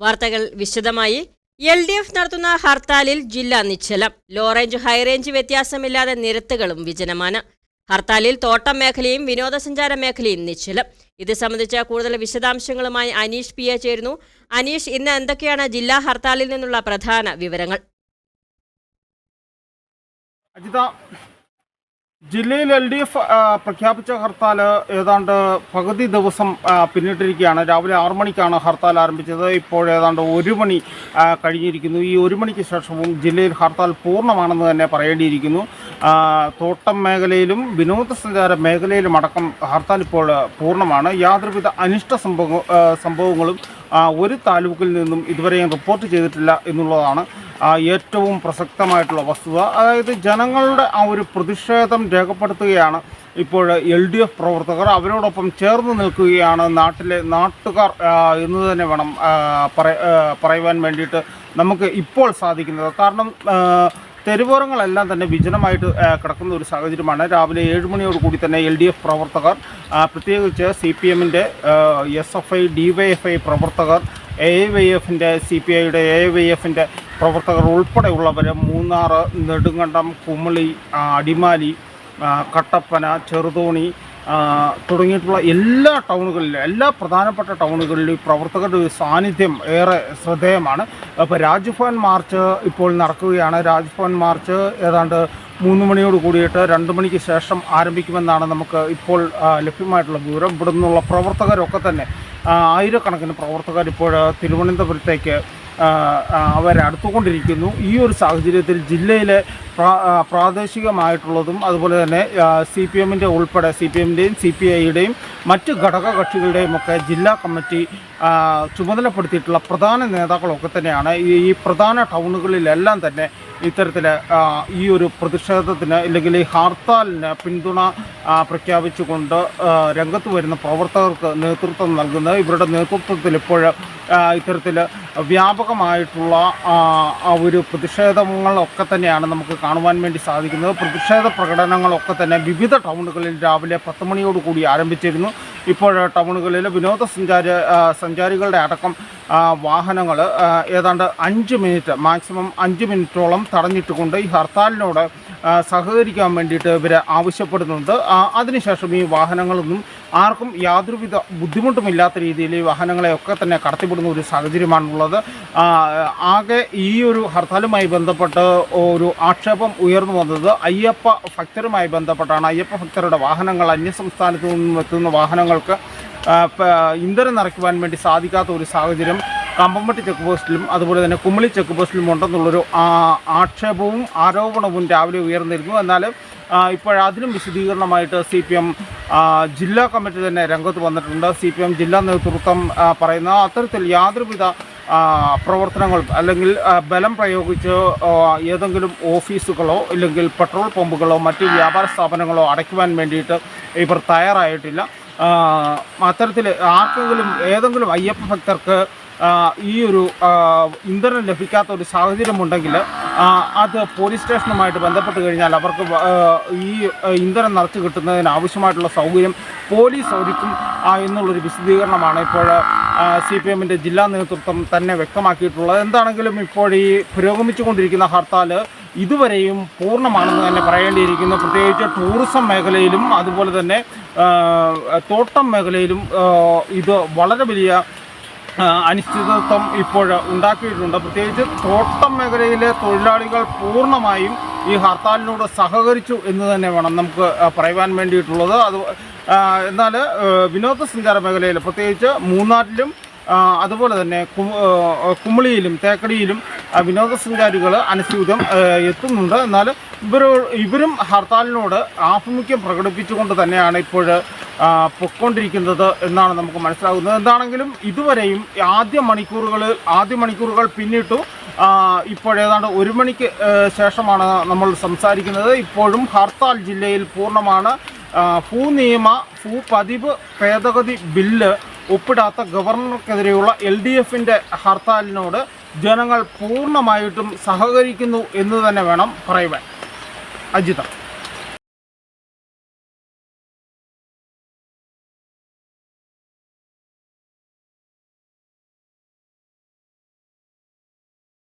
വാർത്തകൾ വിശദമായി. L D F നടത്തുന്ന ഹർത്താലിൽ ജില്ലാ നിശ്ചലം. ലോ റേഞ്ച് ഹൈറേഞ്ച് വ്യത്യാസമില്ലാതെ നിരത്തുകളും വിജനമാണ്. ഹർത്താലിൽ തോട്ടം മേഖലയും വിനോദസഞ്ചാര മേഖലയും നിശ്ചലം. ഇത് സംബന്ധിച്ച കൂടുതൽ വിശദാംശങ്ങളുമായി അനീഷ് പി എ ചേരുന്നു. അനീഷ് ഇന്ന് എന്തൊക്കെയാണ് ജില്ലാ ഹർത്താലിൽ നിന്നുള്ള പ്രധാന വിവരങ്ങൾ? അജിത ജില്ലയിൽ എൽ ഡി എഫ് പ്രഖ്യാപിച്ച ഹർത്താൽ ഏതാണ്ട് പകുതി ദിവസം പിന്നിട്ടിരിക്കുകയാണ്. രാവിലെ ആറു മണിക്കാണ് ഹർത്താൽ ആരംഭിച്ചത്. ഇപ്പോൾ ഏതാണ്ട് ഒരു മണി കഴിഞ്ഞിരിക്കുന്നു. ഈ ഒരു മണിക്ക് ശേഷവും ജില്ലയിൽ ഹർത്താൽ പൂർണമാണെന്ന് തന്നെ പറയേണ്ടിയിരിക്കുന്നു. തോട്ടം മേഖലയിലും വിനോദസഞ്ചാര മേഖലയിലും അടക്കം ഹർത്താൽ ഇപ്പോൾ പൂർണമാണ്. യാതൊരുവിധ അനിഷ്ട സംഭവ സംഭവങ്ങളും ഒരു താലൂക്കിൽ നിന്നും ഇതുവരെയും റിപ്പോർട്ട് ചെയ്തിട്ടില്ല എന്നുള്ളതാണ് ആ, ഏറ്റവും പ്രസക്തമായിട്ടുള്ള വസ്തുത. അതായത് ജനങ്ങളുടെ ആ ഒരു പ്രതിഷേധം രേഖപ്പെടുത്തുകയാണ് ഇപ്പോൾ എൽ ഡി എഫ് പ്രവർത്തകർ. അവരോടൊപ്പം ചേർന്ന് നിൽക്കുകയാണ് നാട്ടിലെ നാട്ടുകാർ എന്ന് തന്നെ വേണം പറയുവാൻ വേണ്ടിയിട്ട് നമുക്ക് ഇപ്പോൾ സാധിക്കുന്നത്. കാരണം തെരുവോരങ്ങളെല്ലാം തന്നെ വിജനമായിട്ട് കിടക്കുന്ന ഒരു സാഹചര്യമാണ്. രാവിലെ ഏഴ് മണിയോട് കൂടി തന്നെ എൽ ഡി എഫ് പ്രവർത്തകർ പ്രത്യേകിച്ച് സി പി എമ്മിന്റെ S F I D Y F I പ്രവർത്തകർ എ വൈ എഫിന്റെ സി പി ഐയുടെ എ വൈ എഫിന്റെ പ്രവർത്തകർ ഉൾപ്പെടെയുള്ളവർ മൂന്നാർ നെടുങ്കണ്ടം കുമളി അടിമാലി കട്ടപ്പന ചെറുതോണി തുടങ്ങിയിട്ടുള്ള എല്ലാ ടൗണുകളിലും എല്ലാ പ്രധാനപ്പെട്ട ടൗണുകളിലും ഈ പ്രവർത്തകരുടെ ഒരു സാന്നിധ്യം ഏറെ ശ്രദ്ധേയമാണ്. അപ്പോൾ രാജ്ഭവൻ മാർച്ച് ഇപ്പോൾ നടക്കുകയാണ്. രാജ്ഭവൻ മാർച്ച് ഏതാണ്ട് മൂന്ന് മണിയോട് കൂടിയിട്ട് രണ്ട് മണിക്ക് ശേഷം ആരംഭിക്കുമെന്നാണ് നമുക്ക് ഇപ്പോൾ ലഭ്യമായിട്ടുള്ള വിവരം. ഇവിടെ നിന്നുള്ള പ്രവർത്തകരൊക്കെ തന്നെ ആയിരക്കണക്കിന് പ്രവർത്തകർ ഇപ്പോൾ തിരുവനന്തപുരത്തേക്ക് അവരടുത്തുകൊണ്ടിരിക്കുന്നു ഈ ഒരു സാഹചര്യത്തിൽ ജില്ലയിലെ പ്രാ- പ്രാദേശികമായിട്ടുള്ളതും അതുപോലെ തന്നെ സി പി എമ്മിന്റെ ഉൾപ്പെടെ സി പി എമ്മിന്റെയും സി പി ഐയുടെയും മറ്റ് ഘടക കക്ഷികളുടെയും ഒക്കെ ജില്ലാ കമ്മിറ്റി ചുമതലപ്പെടുത്തിയിട്ടുള്ള പ്രധാന നേതാക്കളൊക്കെ തന്നെയാണ്. ഈ ഈ പ്രധാന ടൗണുകളിലെല്ലാം തന്നെ ഇത്തരത്തിൽ ഈ ഒരു പ്രതിഷേധത്തിന് അല്ലെങ്കിൽ ഈ ഹർത്താലിന് പിന്തുണ പ്രഖ്യാപിച്ചുകൊണ്ട് രംഗത്ത് വരുന്ന പ്രവർത്തകർക്ക് നേതൃത്വം നൽകുന്നത്. ഇവരുടെ നേതൃത്വത്തിൽ ഇപ്പോൾ ഇത്തരത്തിൽ വ്യാപകമായിട്ടുള്ള ഒരു പ്രതിഷേധങ്ങളൊക്കെ തന്നെയാണ് നമുക്ക് കാണുവാൻ വേണ്ടി സാധിക്കുന്നത്. പ്രതിഷേധ പ്രകടനങ്ങളൊക്കെ തന്നെ വിവിധ ടൗണുകളിൽ രാവിലെ പത്ത് മണിയോട് കൂടി ആരംഭിച്ചിരുന്നു. ഇപ്പോൾ ടൗണുകളിൽ വിനോദസഞ്ചാര സഞ്ചാരികളുടെ അടക്കം വാഹനങ്ങൾ ഏതാണ്ട് അഞ്ച് മിനിറ്റ് മാക്സിമം അഞ്ച് മിനിറ്റോളം തടഞ്ഞിട്ടുകൊണ്ട് ഈ ഹർത്താലിനോട് സഹകരിക്കാൻ വേണ്ടിയിട്ട് ഇവർ ആവശ്യപ്പെടുന്നുണ്ട്. അതിനുശേഷം ഈ വാഹനങ്ങളൊന്നും ആർക്കും യാതൊരുവിധ ബുദ്ധിമുട്ടുമില്ലാത്ത രീതിയിൽ ഈ വാഹനങ്ങളെയൊക്കെ തന്നെ കടത്തിവിടുന്ന ഒരു സാഹചര്യമാണുള്ളത്. ആകെ ഈ ഒരു ഹർത്താലുമായി ബന്ധപ്പെട്ട് ഒരു ആക്ഷേപം ഉയർന്നു വന്നത് അയ്യപ്പ ഭക്തരുമായി ബന്ധപ്പെട്ടാണ്. അയ്യപ്പ ഭക്തരുടെ വാഹനങ്ങൾ അന്യസംസ്ഥാനത്തു നിന്നും എത്തുന്ന വാഹനങ്ങൾക്ക് ഇന്ധനം നിറയ്ക്കുവാൻ വേണ്ടി സാധിക്കാത്ത ഒരു സാഹചര്യം കമ്പംപട്ടി ചെക്ക് പോസ്റ്റിലും അതുപോലെ തന്നെ കുമളി ചെക്ക് പോസ്റ്റിലും ഉണ്ടെന്നുള്ളൊരു ആക്ഷേപവും ആരോപണവും രാവിലെ ഉയർന്നിരുന്നു. എന്നാൽ ഇപ്പോഴതിനും വിശദീകരണമായിട്ട് സി പി എം ജില്ലാ കമ്മിറ്റി തന്നെ രംഗത്ത് വന്നിട്ടുണ്ട്. സി പി എം ജില്ലാ നേതൃത്വം പറയുന്ന അത്തരത്തിൽ യാതൊരുവിധ പ്രവർത്തനങ്ങൾ അല്ലെങ്കിൽ ബലം പ്രയോഗിച്ച് ഏതെങ്കിലും ഓഫീസുകളോ ഇല്ലെങ്കിൽ പെട്രോൾ പമ്പുകളോ മറ്റ് വ്യാപാര സ്ഥാപനങ്ങളോ അടയ്ക്കുവാൻ വേണ്ടിയിട്ട് ഇവർ തയ്യാറായിട്ടില്ല. അത്തരത്തിൽ ആർക്കെങ്കിലും ഏതെങ്കിലും അയ്യപ്പ ഭക്തർക്ക് ഈ ഒരു ഇന്ധനം ലഭിക്കാത്ത ഒരു സാഹചര്യമുണ്ടെങ്കിൽ അത് പോലീസ് സ്റ്റേഷനുമായിട്ട് ബന്ധപ്പെട്ട് കഴിഞ്ഞാൽ അവർക്ക് ഈ ഇന്ധനം നിറച്ച് കിട്ടുന്നതിന് ആവശ്യമായിട്ടുള്ള സൗകര്യം പോലീസ് ഒരുക്കും എന്നുള്ളൊരു വിശദീകരണമാണ് ഇപ്പോൾ സി പി എമ്മിന്റെ ജില്ലാ നേതൃത്വം തന്നെ വ്യക്തമാക്കിയിട്ടുള്ളത്. എന്താണെങ്കിലും ഇപ്പോൾ ഈ പുരോഗമിച്ചുകൊണ്ടിരിക്കുന്ന ഹർത്താൽ ഇതുവരെയും പൂർണമാണെന്ന് തന്നെ പറയേണ്ടിയിരിക്കുന്നു. പ്രത്യേകിച്ച് ടൂറിസം മേഖലയിലും അതുപോലെ തന്നെ തോട്ടം മേഖലയിലും ഇത് വളരെ വലിയ അനിശ്ചിതത്വം ഇപ്പോൾ ഉണ്ടാക്കിയിട്ടുണ്ട്. പ്രത്യേകിച്ച് തോട്ടം മേഖലയിലെ തൊഴിലാളികൾ പൂർണമായും ഈ ഹർത്താലിനോട് സഹകരിച്ചു എന്ന് തന്നെ വേണം നമുക്ക് പറയുവാൻ വേണ്ടിയിട്ടുള്ളത്. അത് എന്നാൽ വിനോദസഞ്ചാര മേഖലയിൽ പ്രത്യേകിച്ച് മൂന്നാറിലും അതുപോലെ തന്നെ കുമളിയിലും തേക്കടിയിലും വിനോദസഞ്ചാരികൾ അനുസ്യൂതം എത്തുന്നുണ്ട്. എന്നാൽ ഇവരോ ഇവരും ഹർത്താലിനോട് ആഭിമുഖ്യം പ്രകടിപ്പിച്ചുകൊണ്ട് തന്നെയാണ് ഇപ്പോൾ ആ, പൊയ്ക്കൊണ്ടിരിക്കുന്നത് എന്നാണ് നമുക്ക് മനസ്സിലാകുന്നത്. എന്താണെങ്കിലും ഇതുവരെയും ആദ്യ മണിക്കൂറുകൾ ആദ്യ മണിക്കൂറുകൾ പിന്നിട്ടു ഇപ്പോഴേതാണ്ട് ഒരു മണിക്ക് ശേഷമാണ് നമ്മൾ സംസാരിക്കുന്നത്. ഇപ്പോഴും ഹർത്താൽ ജില്ലയിൽ പൂർണമാണ്. ഭൂനിയമ ഭൂപതിവ് ഭേദഗതി ബില്ല് ഒപ്പിടാത്ത ഗവർണർക്കെതിരെയുള്ള എൽ ഡി എഫിന്റെ ഹർത്താലിനോട് ജനങ്ങൾ പൂർണമായിട്ടും സഹകരിക്കുന്നു എന്ന് തന്നെ വേണം പറയുവാൻ. അജിത.